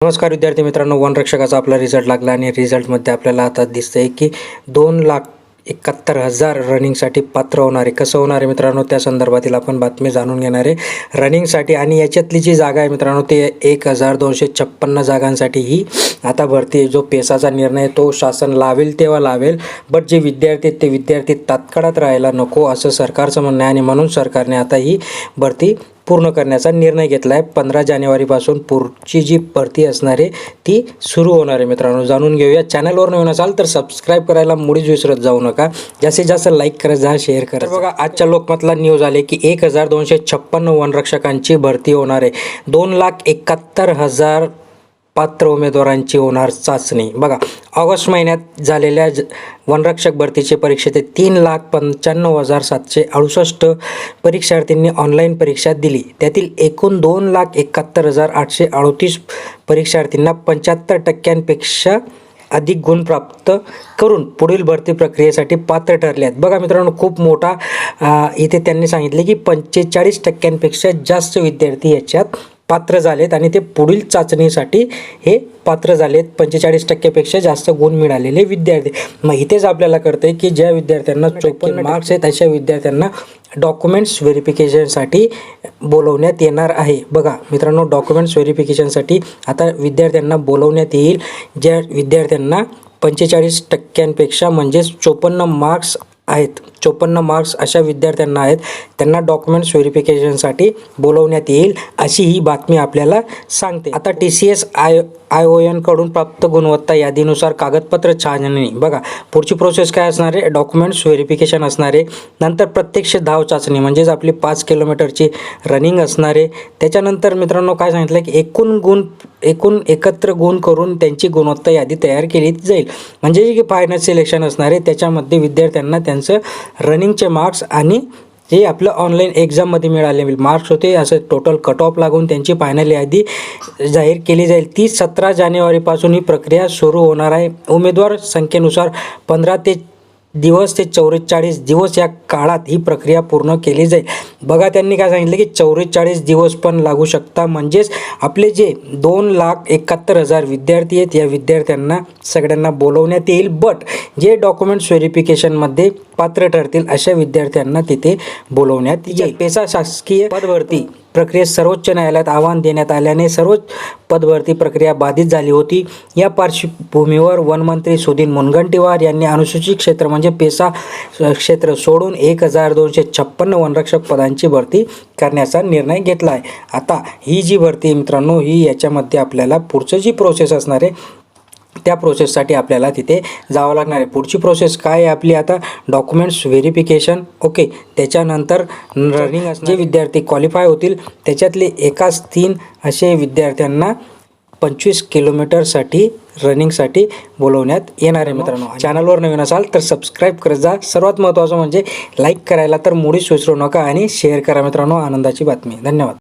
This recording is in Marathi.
नमस्कार विद्यार्थी मित्रांनो वनरक्षकाचा आपला रिझल्ट लागला आणि रिझल्टमध्ये आपल्याला आता दिसतंय की दोन लाख एकाहत्तर हजार रनिंगसाठी पात्र होणारे कसं होणार आहे मित्रांनो? त्या संदर्भातील आपण बातमी जाणून घेणार आहे. रनिंगसाठी आणि याच्यातली जी जागा आहे मित्रांनो ते एक हजार दोनशे छप्पन्न जागांसाठी ही आता भरती आहे. जो पेसाचा निर्णय आहे, तो शासन लावेल तेव्हा लावेल बट जे विद्यार्थी आहेत ते विद्यार्थी तात्काळात राहायला नको असं सरकारचं म्हणणं आहे आणि म्हणून सरकारने आता ही भरती पूर्ण करण्याचा निर्णय घेतला आहे पंधरा जानेवारीपासून पुढची जी भरती असणार आहे ती सुरू होणार आहे मित्रांनो. जाणून घेऊया. चॅनलवर नवीन असाल तर सबस्क्राईब करायला मुळीच विसरत जाऊ नका. जास्तीत जास्त लाईक करत जा शेअर करा बघा आजच्या लोकमतला न्यूज आले की एक हजार दोनशे छप्पन्न वनरक्षकांची भरती होणार आहे. दोन लाख एकाहत्तर हजार पात्र उमेदवारांची होणार चाचणी. बघा ऑगस्ट महिन्यात झालेल्या ज- वनरक्षक भरतीचे परीक्षेत तीन लाख पंच्याण्णव हजार सातशे अडुसष्ट परीक्षार्थींनी ऑनलाईन परीक्षा दिली. त्यातील एकूण दोन लाख एकाहत्तर हजार आठशे अडतीस परीक्षार्थींना पंच्याहत्तर टक्क्यांपेक्षा अधिक गुण प्राप्त करून पुढील भरती प्रक्रियेसाठी पात्र ठरले आहेत बघा मित्रांनो खूप मोठा इथे त्यांनी सांगितले की पंचेचाळीस टक्क्यांपेक्षा जास्त विद्यार्थी याच्यात पात्र झालेत आणि ते पुढील चाचणीसाठी हे पात्र झालेत. पंचेचाळीस टक्क्यापेक्षा जास्त गुण मिळालेले विद्यार्थी. मग इथेच आपल्याला कळतंय की ज्या विद्यार्थ्यांना चोपन्न मार्क्स आहेत अशा विद्यार्थ्यांना डॉक्युमेंट्स व्हेरिफिकेशनसाठी बोलवण्यात येणार आहे. बघा मित्रांनो डॉक्युमेंट्स व्हेरिफिकेशनसाठी आता विद्यार्थ्यांना बोलवण्यात येईल. ज्या विद्यार्थ्यांना पंचेचाळीस टक्क्यांपेक्षा म्हणजेच चोपन्न मार्क्स आहेत. चोपन्न मार्क्स अशा विद्यार्थ्यांना आहेत. त्यांना डॉक्युमेंट्स व्हेरिफिकेशनसाठी बोलवण्यात येईल अशी ही बातमी आपल्याला सांगते. आता T C S I I O एनकडून प्राप्त गुणवत्ता यादीनुसार कागदपत्र छाननी. बघा पुढची प्रोसेस काय असणार आहे? डॉक्युमेंट्स व्हेरिफिकेशन असणार आहे. नंतर प्रत्यक्ष धाव चाचणी म्हणजेच आपली पाच किलोमीटरची रनिंग असणार आहे. त्याच्यानंतर मित्रांनो काय सांगितलं की एकूण गुण एकूण एकत्र गुण करून त्यांची गुणवत्ता यादी तयार केली जाईल. म्हणजे जे फायनल सिलेक्शन असणार आहे त्याच्यामध्ये विद्यार्थ्यांना त्यांचं रनिंगचे मार्क्स आणि जे आपलं ऑनलाईन एक्झाममध्ये मिळाले. मार्क्स होते असं टोटल कट ऑफ लागून त्यांची फायनल यादी जाहीर केली जाईल. ती सतरा जानेवारीपासून ही प्रक्रिया सुरू होणार आहे. उमेदवार संख्येनुसार पंधरा ते दिवस ते चौवेचाळीस दिवस या काळात ही प्रक्रिया पूर्ण केली जाईल. बघा त्यांनी काय सांगितलं की चौवेचाळीस दिवस पण लागू शकता. म्हणजेच आपले जे दोन लाख एकाहत्तर हजार विद्यार्थी आहेत या विद्यार्थ्यांना सगळ्यांना बोलवण्यात येईल. बट जे डॉक्युमेंट्स व्हेरिफिकेशनमध्ये पात्र ठरतील अशा विद्यार्थ्यांना तिथे बोलवण्यात येईल. पेसा शासकीय पदभरती प्रक्रियेत सर्वोच्च न्यायालयात आव्हान देण्यात आल्याने सर्वोच्च पदभरती प्रक्रिया बाधित झाली होती. या पार्श्वभूमीवर वनमंत्री सुधीर मुनगंटीवार यांनी अनुसूचित क्षेत्र म्हणजे पेसा क्षेत्र सोडून एक हजार दोनशे छप्पन्न वनरक्षक पदांची भरती करण्याचा निर्णय घेतला आहे आता ही जी भरती आहे मित्रांनो ही याच्यामध्ये आपल्याला पुढचं जी प्रोसेस असणार आहे त्या प्रोसेससाठी आपल्याला तिथे जावं लागणार आहे. पुढची प्रोसेस काय आहे आपली आता? डॉक्युमेंट्स व्हेरिफिकेशन ओके त्याच्यानंतर रनिंग जे विद्यार्थी क्वालिफाय होतील त्याच्यातले एकाच तीन असे विद्यार्थ्यांना पंचवीस किलोमीटरसाठी रनिंगसाठी बोलवण्यात येणार आहे मित्रांनो. चॅनलवर नवीन असाल तर सबस्क्राईब करत जा. सर्वात महत्त्वाचं म्हणजे लाईक करायला तर मुळीच विसरू नका आणि शेअर करा मित्रांनो. आनंदाची बातमी. धन्यवाद.